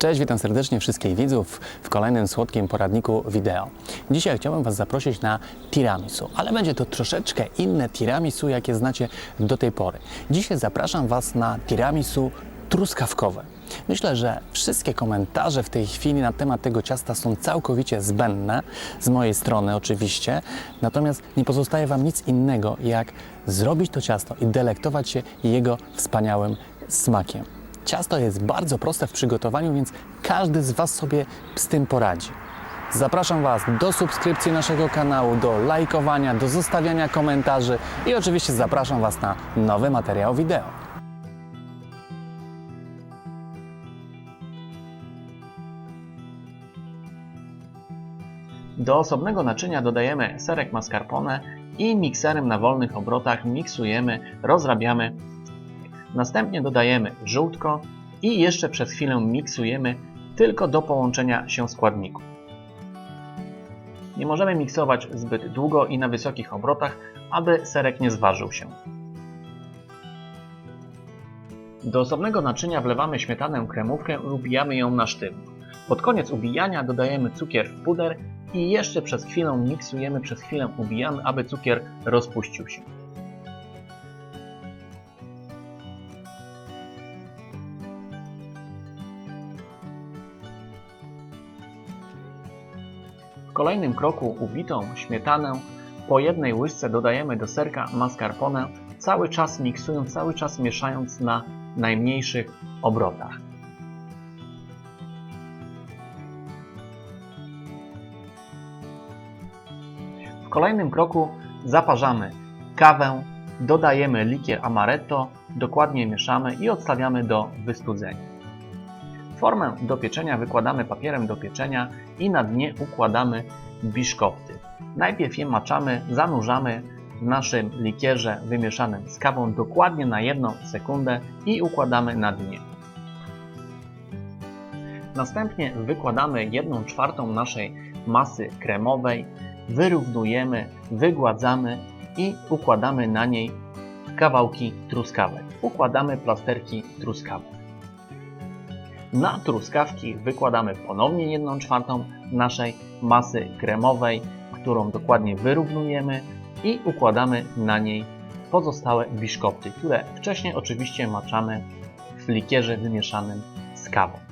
Cześć, witam serdecznie wszystkich widzów w kolejnym słodkim poradniku wideo. Dzisiaj chciałbym Was zaprosić na tiramisu, ale będzie to troszeczkę inne tiramisu, jakie znacie do tej pory. Dzisiaj zapraszam Was na tiramisu truskawkowe. Myślę, że wszystkie komentarze w tej chwili na temat tego ciasta są całkowicie zbędne, z mojej strony oczywiście, natomiast nie pozostaje Wam nic innego, jak zrobić to ciasto i delektować się jego wspaniałym smakiem. Ciasto jest bardzo proste w przygotowaniu, więc każdy z Was sobie z tym poradzi. Zapraszam Was do subskrypcji naszego kanału, do lajkowania, do zostawiania komentarzy i oczywiście zapraszam Was na nowy materiał wideo. Do osobnego naczynia dodajemy serek mascarpone i mikserem na wolnych obrotach miksujemy, rozrabiamy Następnie dodajemy żółtko i jeszcze przez chwilę miksujemy tylko do połączenia się składników. Nie możemy miksować zbyt długo i na wysokich obrotach, aby serek nie zważył się. Do osobnego naczynia wlewamy śmietanę kremówkę i ubijamy ją na sztywno. Pod koniec ubijania dodajemy cukier w puder i jeszcze przez chwilę miksujemy, przez chwilę ubijamy, aby cukier rozpuścił się. Kolejnym kroku ubitą śmietanę po jednej łyżce dodajemy do serka mascarpone, cały czas miksując, cały czas mieszając na najmniejszych obrotach. W kolejnym kroku zaparzamy kawę, dodajemy likier amaretto, dokładnie mieszamy i odstawiamy do wystudzenia. Formę do pieczenia wykładamy papierem do pieczenia i na dnie układamy biszkopty. Najpierw je maczamy, zanurzamy w naszym likierze wymieszanym z kawą dokładnie na jedną sekundę i układamy na dnie. Następnie wykładamy 1 czwartą naszej masy kremowej, wyrównujemy, wygładzamy i układamy na niej kawałki truskawek. Układamy plasterki truskawek. Na truskawki wykładamy ponownie 1 czwartą naszej masy kremowej, którą dokładnie wyrównujemy i układamy na niej pozostałe biszkopty, które wcześniej oczywiście maczamy w likierze wymieszanym z kawą.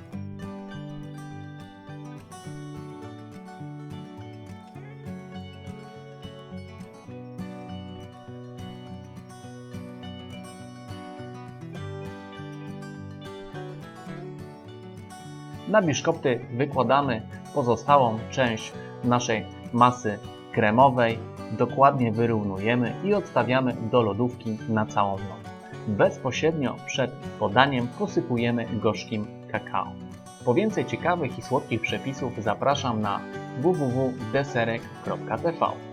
Na biszkopty wykładamy pozostałą część naszej masy kremowej, dokładnie wyrównujemy i odstawiamy do lodówki na całą noc. Bezpośrednio przed podaniem posypujemy gorzkim kakao. Po więcej ciekawych i słodkich przepisów zapraszam na www.deserek.tv.